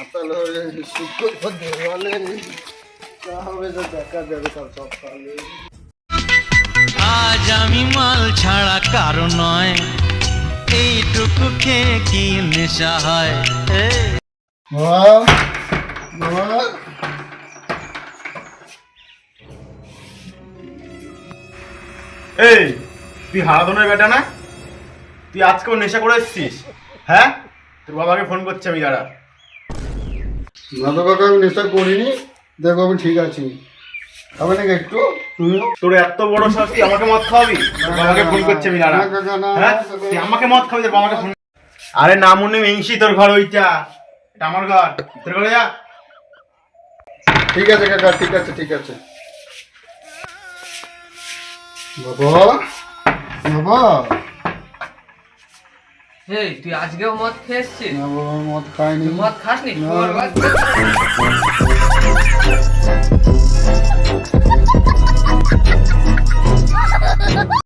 মাতাল হয়ে শুক্র দেওয়ালে যা হবে তো দেখা যাবে কাল সকালে। আজ আমি মাল ছাড়া কারও নয় এইটুকু খেয়ে কি নেশা হয়? এই তুই হারাধনের বেটা না? তুই আজকেও নেশা করে এসছিস হ্যাঁ? তোর বাবাকে ফোন করছে আমি দাঁড়া। না তো কাকা আমি নেশা করিনি দেখো আমি ঠিক আছি। হবে নাকি একটু তুমিও তোর এত বড় তুই আমাকে মদ খাওয়াবি? বাবাকে ফোন করছে আমি না, কাকা, না, হ্যাঁ? তুই আমাকে মদ খাওয়াবি তোর বাবাকে ফোন আরে না মনে মেংসি তোর ঘর ওইটা। এটা আমার ঘর। তোর ঘরে যা। ঠিক আছে কাকা ঠিক আছে ঠিক আছে। বাবা বাবা। এই তুই আজকেও মদ খেয়েছিস? না বাবা মদ খাইনি। মদ খাসনি?